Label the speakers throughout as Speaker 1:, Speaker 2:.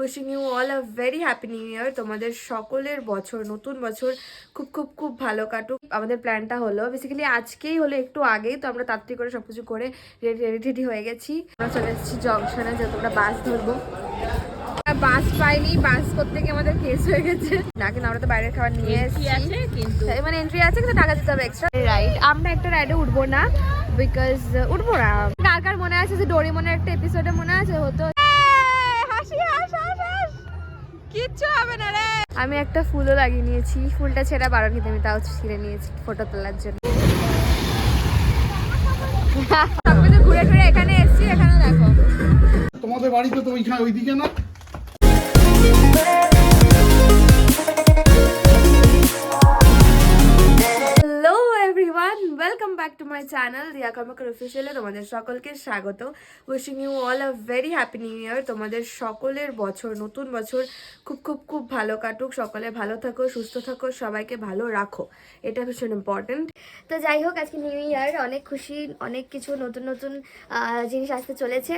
Speaker 1: Wishing you all a very happy new year তোমাদের সকলের বছর নতুন বছর খুব খুব খুব ভালো কাটুক। আমাদের প্ল্যানটা হলো বেসিক্যালি আজকেই হলো একটু আগেই তো আমরা তাড়াতাড়ি করে সব কিছু করে রেডি রেডি হয়ে গেছি। আমরা চলে এসেছি জংশনে যে তোমরা বাস ধরবো। বাস পাইনি বাস করতে গিয়ে আমাদের কেস হয়ে গেছে। না কিন্তু আমরা তো বাইরের খাবার নিয়ে এসেছি।
Speaker 2: কিন্তু
Speaker 1: মানে এন্ট্রি আছে কিন্তু টাকা দিতে হবে এক্সট্রা রাইট আমরা একটা রাইডে উঠবো না বিকজ উঠবো না। কার কার মনে আছে যে ডোরিমনের একটা এপিসোডে মনে আছে? হতো হাসি হাস হাস হাস কিচ্ছু হবে না রে আমি একটা ফুলও লাগিয়ে নিয়েছি। ফুলটা ছেঁড়া বারো নিতে আমি তাও ছিঁড়ে নিয়েছি ফটো তোলার জন্য। সবকিছু ঘুরে ঘুরে এখানে এসেছি, এখানে দেখো।
Speaker 3: তোমাদের বাড়িতে তো ওইখানে ওইদিকে না?
Speaker 1: Welcome back to my channel Riya Karmakar অফিসিয়ালে তোমাদের সকলকে স্বাগত। Wishing you all a very happy new year তোমাদের সকলের বছর, নতুন বছর খুব খুব খুব ভালো কাটুক। সকলে ভালো থাকো, সুস্থ থাকো, সবাইকে ভালো রাখো। এটা ভীষণ ইম্পর্টেন্ট তো যাই হোক, আজকে নিউ ইয়ার অনেক খুশি, অনেক কিছু নতুন নতুন জিনিস আসতে চলেছে।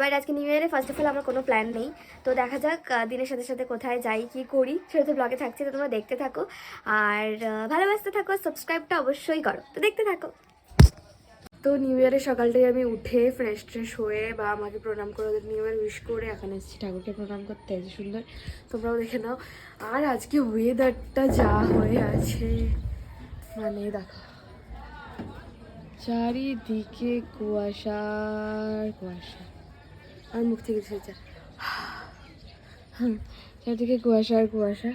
Speaker 1: বাট আজকে নিউ ইয়ারে ফার্স্ট অফ অল আমার কোনো প্ল্যান নেই। তো দেখা যাক দিনের সাথে সাথে কোথায় যাই, কি করি। সেটা তো ব্লগে থাকছে, তো তোমরা দেখতে থাকো। আর ভালোবাসতে থাকো সাবস্ক্রাইবটা অবশ্যই করো। তো দেখতে থাকো। তো নিউ ইয়ারের সকালটাই আমি উঠে ফ্রেশ ট্রেশ হয়ে বা আমাকে প্রণাম করে ওদের নিউ ইয়ার উইশ করে এখন এসেছি ঠাকুরকে প্রণাম করতে এসে সুন্দর। তোমরাও দেখে নাও। আর আজকে ওয়েদারটা যা হয়ে আছে মানে দেখো। চারিদিকে কুয়াশার কুয়াশা। আর মুখ থেকে হুম, চারিদিকে কুয়াশা আর কুয়াশা।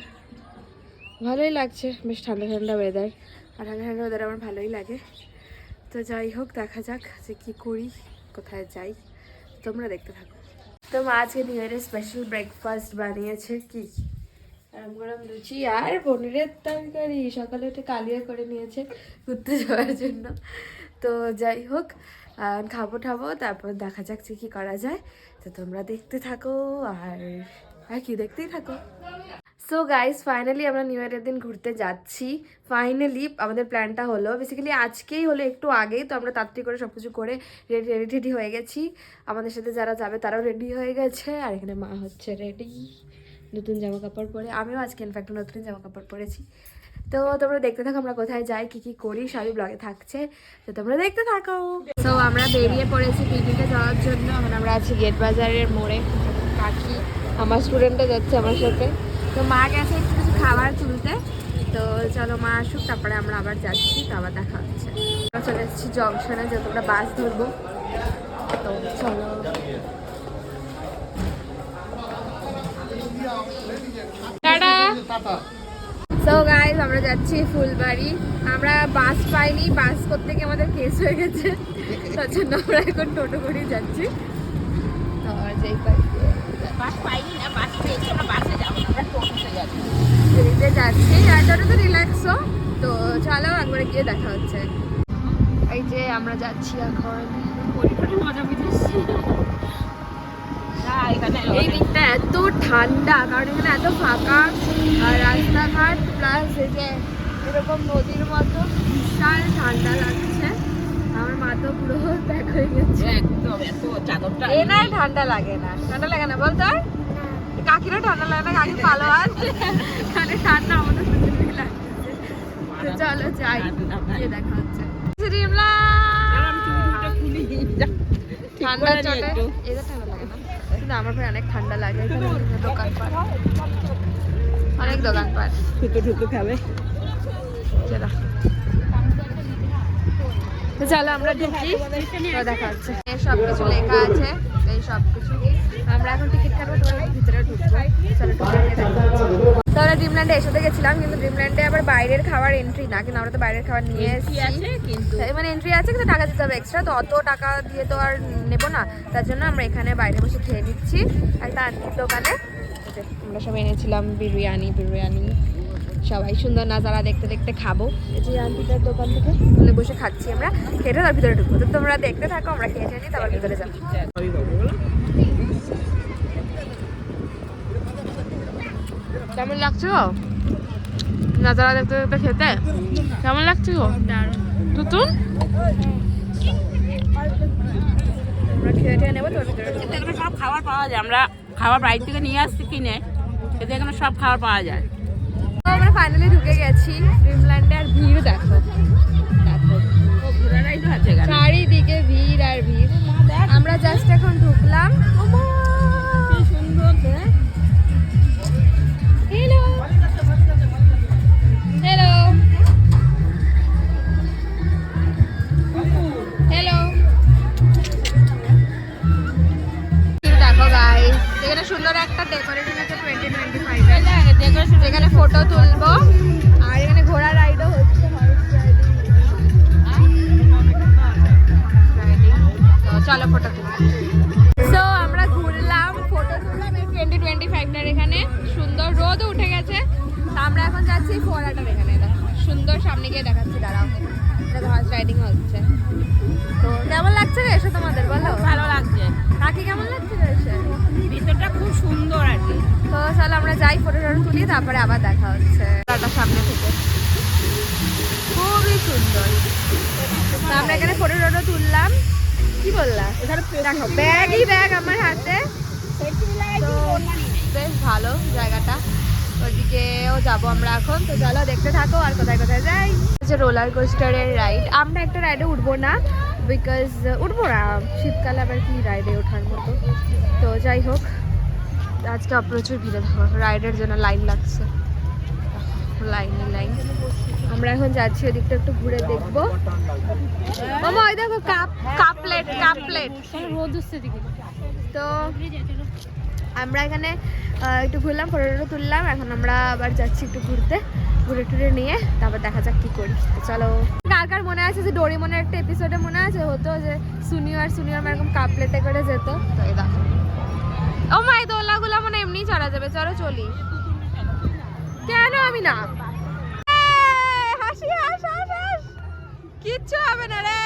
Speaker 1: ভালোই লাগছে, বেশ ঠান্ডা ঠান্ডা ওয়েদার আর ঠান্ডা ঠান্ডা ওয়েদার আমার ভালোই লাগে। তো যাই হোক, দেখা যাক যে কী করি, কোথায় যাই। তোমরা দেখতে থাকো। তো মা আজকে নিউ ইয়ারের স্পেশাল ব্রেকফাস্ট বানিয়েছে কি? গরম গরম লুচি আর পনিরের তরকারি। সকালে উঠে কালিয়া করে নিয়েছে ঘুরতে যাওয়ার জন্য। তো যাই হোক খাব ঠাবো, তারপর দেখা যাক যে কী করা যায়। তো তোমরা দেখতে থাকো আর আর কি দেখতেই থাকো। সো গাইস ফাইনালি আমরা নিউ ইয়ারের দিন ঘুরতে যাচ্ছি। ফাইনালি আমাদের প্ল্যানটা হলো বেসিক্যালি আজকেই হলো একটু আগেই তো আমরা তাড়াতাড়ি করে সব কিছু করে রেডি রেডি রেডি হয়ে গেছি। আমাদের সাথে যারা যাবে তারাও রেডি হয়ে গেছে। আর এখানে মা হচ্ছে রেডি নতুন জামা কাপড় পরে, আমিও আজকে ইনফ্যাক্ট নতুন জামা কাপড় পরেছি। তো তোমরা দেখতে থাকো আমরা কোথায় যাই, কি কি করি, সবই ব্লগে থাকছে। তো তোমরা দেখতে থাকো। তো আমরা বেরিয়ে পড়েছি পিকনিকে যাওয়ার জন্য। আমরা আছি গেট বাজারের মোড়ে। কাকি, আমার স্টুডেন্টও যাচ্ছে আমার সাথে। তো মা গেছে একটু কিছু খাবার তুলতে। তো চলো মা আসুক, তারপরে আমরা আবার যাচ্ছি, তো আবার দেখা হচ্ছে। চলে এসেছি জংশনে, যে তোমরা বাস ধরবো। তো চলো। সো আমরা যাচ্ছি ফুলবাড়ি। আমরা বাস পাইনি, বাস করতে গিয়ে আমাদের কেস হয়ে গেছে। তার জন্য আমরা এখন টোটো করেই যাচ্ছি। তো যেই পাই।
Speaker 2: বাস পাইনি না বাস পেয়েছি আমরা বাসে যাব। আমরা টোটোতে যাব
Speaker 1: পুরীতে যাচ্ছি। আর টোটো তো রিল্যাক্সও তো চলো একবারে গিয়ে দেখা হচ্ছে। এই যে আমরা যাচ্ছি এখন।
Speaker 2: মজা বুঝেছি।
Speaker 1: এই দিকটা এত ঠান্ডা কারণ এখানে এত ফাঁকা। আর রাস্তাঘাট প্লাস এই যে এরকম নদীর মতো বিশাল ঠান্ডা লাগছে। আমার মা পুরো প্যাক হয়ে গেছে।
Speaker 2: একদম এত চাদরটা।
Speaker 1: এ না ঠান্ডা লাগে না। ঠান্ডা লাগে না বল তোর? কাকিরও ঠান্ডা লাগে না কাকি ভালো আছে মানে ঠান্ডা আমাদের সুন্দরই লাগছে। তো চলো যাই গিয়ে দেখা হচ্ছে। ঠান্ডা চটে এদের ঠান্ডা লাগে না। কিন্তু আমার ভাই অনেক ঠান্ডা লাগে এখানে বিভিন্ন দোকানপাট। অনেক দোকানপাট।
Speaker 2: ঠুতো ঠুতো খাবে।
Speaker 1: চলো তো চলো আমরা ঢুকি। দেখা হচ্ছে। সব কিছু লেখা আছে এই সব কিছু। আমরা এখন টিকিট কাটবো তোমার ভিতরে ঢুকবো। চলো তো আমরা ড্রিমল্যান্ডে এসে গেছিলাম কিন্তু ড্রিমল্যান্ডে আবার বাইরের খাবার এন্ট্রি না কিন্তু আমরা তো বাইরের খাবার নিয়ে এসেছি।
Speaker 2: কিন্তু
Speaker 1: তাই মানে এন্ট্রি আছে কিন্তু টাকা দিতে হবে এক্সট্রা তো অত টাকা দিয়ে তো আর নেব না। তার জন্য আমরা এখানে বাইরে বসে খেয়ে নিচ্ছি। একটা আন্টির দোকানে আমরা সব এনেছিলাম বিরিয়ানি বিরিয়ানি। সবাই সুন্দর নাজারা দেখতে দেখতে খাব। যে আন্টিটার দোকান থেকে। ওখানে বসে খাচ্ছি আমরা। খেয়ে তার ভিতরে ঢুকবো। তো তোমরা দেখতে থাকো আমরা খেয়ে নিই তারপর ভিতরে যাব। কেমন লাগছে গো? নাজারা দেখতে দেখতে খেতে? কেমন লাগছে গো? তুতুন? আমরা খেয়ে টেয়ে নেব তোর ভিতরে
Speaker 2: সব খাবার পাওয়া যায়। আমরা খাবার বাড়ি থেকে নিয়ে আসছি কিনে। এতে এখানে সব খাবার পাওয়া যায়।
Speaker 1: ফাইনালি ঢুকে গেছি। ড্রিমল্যান্ডে আর ভিড় দেখো। তুলবো আর এখানে ঘোড়া রাইডও হচ্ছে চলো ফটো সো আমরা ঘুরলাম ফটো তুললাম টোয়েন্টি টোয়েন্টি ফাইভটার এখানে। সুন্দর রোদও উঠে গেছে। তো আমরা এখন যাচ্ছি ফোয়ারাটার এখানে। সুন্দর সামনে গিয়ে দেখাচ্ছি দাঁড়াও। হর্স রাইডিং হচ্ছে। তো কেমন লাগছে রে এসে তোমাদের বলো?
Speaker 2: ভালো লাগছে।
Speaker 1: কাকি কেমন লাগছে তো চলো আমরা যাই ফটো টটো তুলি, তারপরে আবার দেখা হচ্ছে। সামনে থেকে। খুবই সুন্দর। আমরা এখানে ফটো টটো তুললাম। কি বললা? দেখো, ব্যাগই ব্যাগ আমার হাতে। বেশ ভালো জায়গাটা। ওদিকেও যাব আমরা এখন। তো চলো দেখতে থাকো আর কোথায় কোথায় যাই। যে রোলার কোস্টারের রাইড আমরা একটা রাইডে উঠবো না বিকজ উঠবো না। শীতকালে আবার কি রাইডে ওঠার মতো। তো যাই হোক। আজকে প্রচুর ভিড়ে দেখো রাইডের জন্য লাইন লাগছে। লাইনে লাইন। আমরা এখন যাচ্ছি ওদিকটা একটু ঘুরে দেখব। মামা ওই দেখো cup cup plate cup plate. তো আমরা এখানে একটু ঘুরলাম ফটো টটো তুললাম। এখন আমরা আবার যাচ্ছি একটু ঘুরতে ঘুরে টুরে নিয়ে তারপর দেখা যাক কি করি। চলো। কার কার মনে আছে যে ডোরিমনের একটা এপিসোডে মনে আছে? হতো যে সুনিও আর সুনিয়র এরকম কাপ প্লেটে করে যেত। তো এই দেখো। ও মা এই মানে চড়া যাবে চলো চলি। কেন আমি না? হাসি হাস হাস হাস। কিচ্ছু হবে না রে।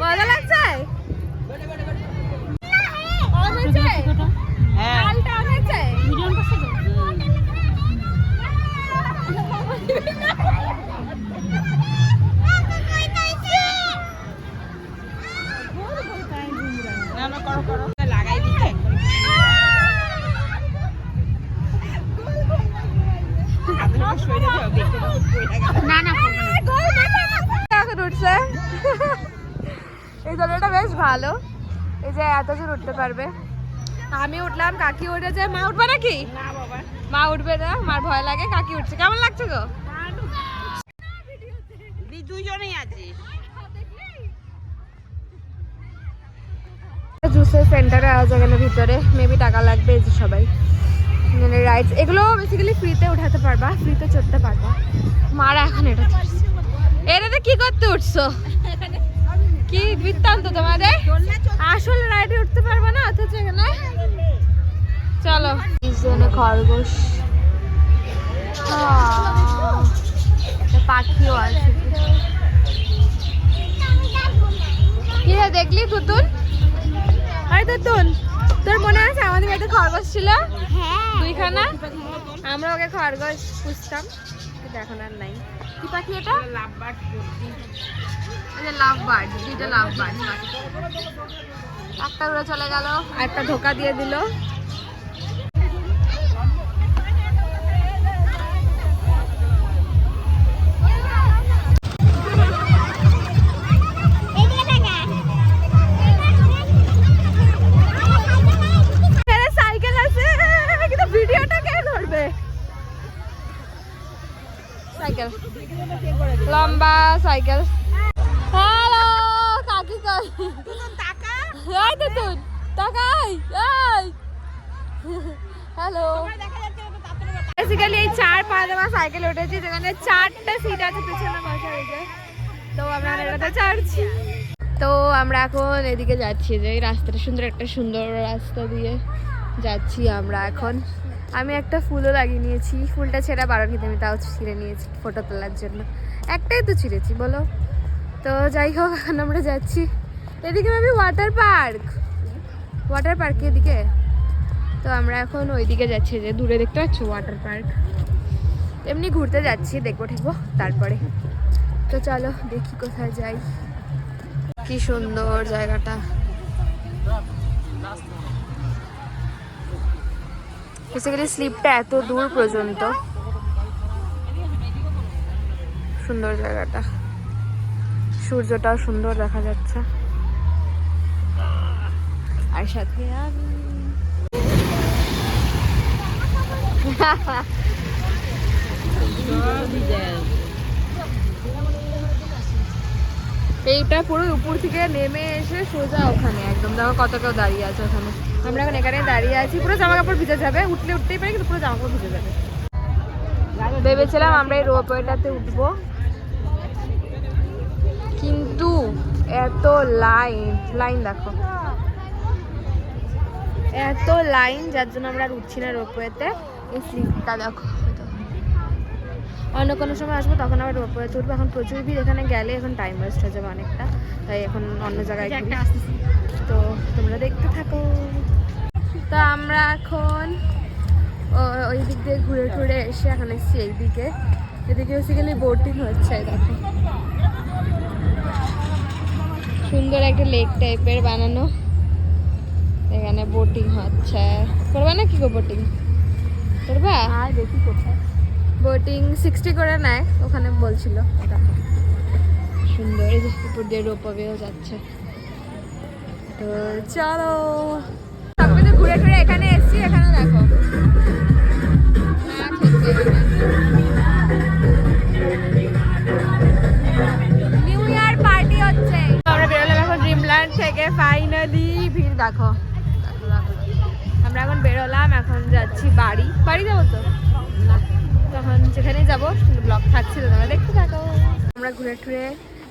Speaker 1: মজা লাগছে?
Speaker 2: হ্যাঁ।
Speaker 1: এই দলটা বেশ ভালো। এই যে এতজন উঠতে পারবে। আমি উঠলাম কাকি উঠেছে। মা উঠবে নাকি? মা উঠবে না মার ভয় লাগে কাকি উঠছে। কেমন লাগছে গো?
Speaker 2: দুইজনেই আছিস
Speaker 1: জুসের সেন্টারে আছে এখানে ভিতরে মেবি টাকা লাগবে এই যে সবাই। মানে রাইডস এগুলো বেসিক্যালি ফ্রিতে উঠাতে পারবা ফ্রিতে চড়তে পারবা। মারা এখন এটা। এটাতে কি করতে উঠছো? কি বৃত্তান্ত তোমাদের? আসল রাইডে উঠতে পারবে না, অথচ এখানে? চলো। খরগোশ। পাখিও আছে। কি দেখলি তুতুন আরে তুতুন তোর মনে আছে আমাদের বাড়িতে খরগোশ ছিল? দুইখানা? আমরা ওকে খরগোশ পুষতাম এখন আর নাই। কি পাখি এটা? লাভ বার্ড দুইটা লাভ বার্ড। একটা উড়ে চলে গেল একটা ধোকা দিয়ে দিল। বেসিক্যালি এই চার পাঁচ দেওয়া সাইকেল উঠেছি, যেখানে চারটে সিট আছে, পিছনে বসা হয়েছে তো আমরা এটাতে চাড়ছি তো আমরা এখন এদিকে যাচ্ছি যে এই রাস্তাটা সুন্দর, একটা সুন্দর রাস্তা দিয়ে যাচ্ছি আমরা এখন। আমি একটা ফুলও লাগিয়ে নিয়েছি। ফুলটা ছেঁড়া বারো খেতে, আমি তাও ছিঁড়ে নিয়েছি ফটো তোলার জন্য। একটাই তো ছিঁড়েছি, বলো। তো যাই হোক, এখন আমরা যাচ্ছি। এদিকে ভাবি ওয়াটার পার্ক ওয়াটার পার্ক এদিকে? তো আমরা এখন ওইদিকে যাচ্ছি যে দূরে দেখতে পাচ্ছ? ওয়াটার পার্ক এমনি ঘুরতে যাচ্ছি, দেখব, ঠিকবো, তারপরে। তো চলো, দেখি কোথায় যাই। কি সুন্দর জায়গাটা। বেসিক্যালি স্লিপটা এত দূর পর্যন্ত। সুন্দর জায়গাটা। সূর্যটাও সুন্দর দেখা যাচ্ছে। আর সাথে আমি এইটা পুরো উপর থেকে নেমে এসে সোজা ওখানে, একদম দেখো কত কেউ দাঁড়িয়ে আছে ওখানে। আমরা এখন এখানে দাঁড়িয়ে আছি, পুরো জামা কাপড় ভিজে যাবে, উঠলে উঠতেই পারে, কিন্তু পুরো জামা কাপড় ভিজে যাবে। ভেবেছিলাম আমরা এই রোপওয়েটাতে উঠবো, কিন্তু এত লাইন লাইন দেখো। এত লাইন, যার জন্য আমরা উঠছি না রোপওয়েতে। এই স্লিপটা দেখো অন্য কোনো সময় আসব তখন আবার রোপওয়ে উঠবো এখন প্রচুর ভিড় এখানে গেলে এখন টাইম ওয়েস্ট হয়ে যাবে অনেকটা। তাই এখন অন্য জায়গায় তো তোমরা দেখতে থাকো। তো আমরা এখন ওই দিক দিয়ে ঘুরে ঘুরে এসে এখন এসেছি এই দিকে এদিকে বেসিক্যালি বোটিং হচ্ছে দেখো। সুন্দর একটা লেক টাইপের বানানো। এখানে বোটিং হচ্ছে। করবে না কি গো বোটিং করবা?
Speaker 2: আর দেখি কোথায়?
Speaker 1: বোটিং সিক্সটি করে নেয় ওখানে বলছিল দেখো সুন্দর এই যে উপর দিয়ে রোপাবেও যাচ্ছে। তো চলো। সবকিছু ঘুরে ঘুরে এখানে এসেছি এখানে দেখো। নিউ ইয়ার পার্টি হচ্ছে। আমরা বেরোলাম এখন ড্রিমল্যান্ড থেকে ফাইনালি ভিড় দেখো। এখন বেরোলাম, এখন যাচ্ছি বাড়ি। বাড়ি যাব তো? তখন যেখানেই যাব ব্লগ থাকছিল তোমরা দেখতে থাকো। আমরা ঘুরে টুরে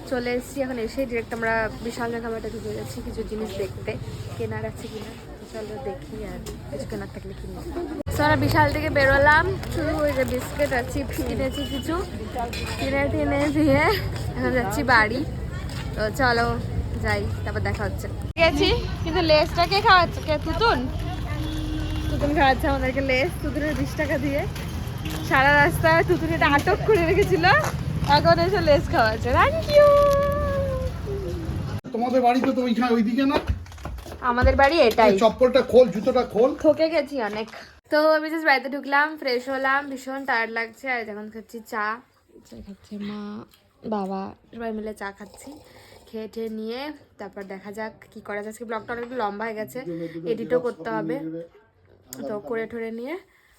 Speaker 1: চলে এসেছি, এখন এসে ডিরেক্ট আমরা বিশাল মেঘামাটা ঢুকে যাচ্ছি, কিছু জিনিস দেখতে। কেনার আছে কিনা, তো চলো দেখি আর কিছু কেনার থাকলে কিনি। তো আমরা বিশাল থেকে বেরোলাম, শুধু ওই যে বিস্কিট চিপস কিনেছি কিছু। কিনে, টিনে দিয়ে এখন যাচ্ছি বাড়ি। তো চলো যাই, তারপর দেখা হচ্ছে। গেছি, কিন্তু লেসটা কে খাওয়াচ্ছে? কে তুতুন তুতুন খাওয়াচ্ছে আমাদেরকে লেস তুতুনের বিশ টাকা দিয়ে। সারা রাস্তায় তুতুন এটা আটক করে রেখেছিল। এখন এসে লেস খাওয়াচ্ছে। থ্যাংক ইউ
Speaker 3: তোমাদের বাড়িতে তো ওইখানে ওইদিকে না?
Speaker 1: আমাদের বাড়ি এটাই।
Speaker 3: চপ্পলটা খোল জুতোটা খোল।
Speaker 1: ঠকে গেছি অনেক। তো আমি জাস্ট বাড়িতে ঢুকলাম ফ্রেশ হলাম ভীষণ টায়ার্ড লাগছে। আর এখন খাচ্ছি চা। চা খাচ্ছে মা বাবা সবাই মিলে চা খাচ্ছি। খেয়ে টেয়ে নিয়ে তারপর দেখা যাক কি করা যায়। আজকে ব্লগটা অনেকটা লম্বা হয়ে গেছে। এডিটও করতে হবে। তো করে ঠরে নিয়ে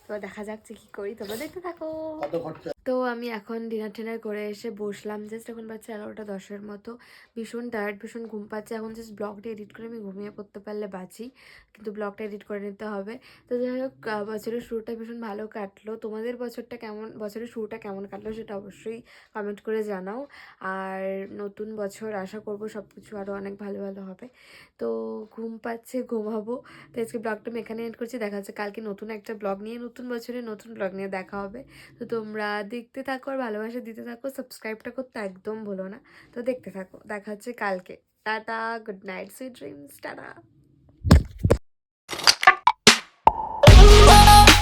Speaker 1: তো দেখা যাচ্ছে কি করি। তোমরা দেখতে থাকো।
Speaker 3: কত খরচা?
Speaker 1: তো আমি এখন ডিনার টিনার করে এসে বসলাম জাস্ট এখন বাচ্চা এগারোটা দশের মতো। ভীষণ টায়ার্ড ভীষণ ঘুম পাচ্ছে। এখন জাস্ট ব্লগটা এডিট করে আমি ঘুমিয়ে পড়তে পারলে বাঁচি, কিন্তু ব্লগটা এডিট করে নিতে হবে। তো যাই হোক বছরের শুরুটা ভীষণ ভালো কাটলো। তোমাদের বছরটা কেমন, বছরের শুরুটা কেমন কাটলো সেটা অবশ্যই কমেন্ট করে জানাও। আর নতুন বছর আশা করব সব কিছু আরও অনেক ভালো ভালো হবে। তো ঘুম পাচ্ছে, ঘুমাবো। তো আজকে ব্লগটা আমি এখানে এন্ড করছি। দেখা যাচ্ছে কালকে নতুন একটা ব্লগ নিয়ে, নতুন বছরে নতুন ব্লগ নিয়ে দেখা হবে। তো তোমরা দেখতে থাকো আর ভালোবাসা দিতে থাকো সাবস্ক্রাইবটা করতে একদম ভুলো না। তো দেখতে থাকো, দেখা হচ্ছে কালকে। Tata good night sweet dreams tata.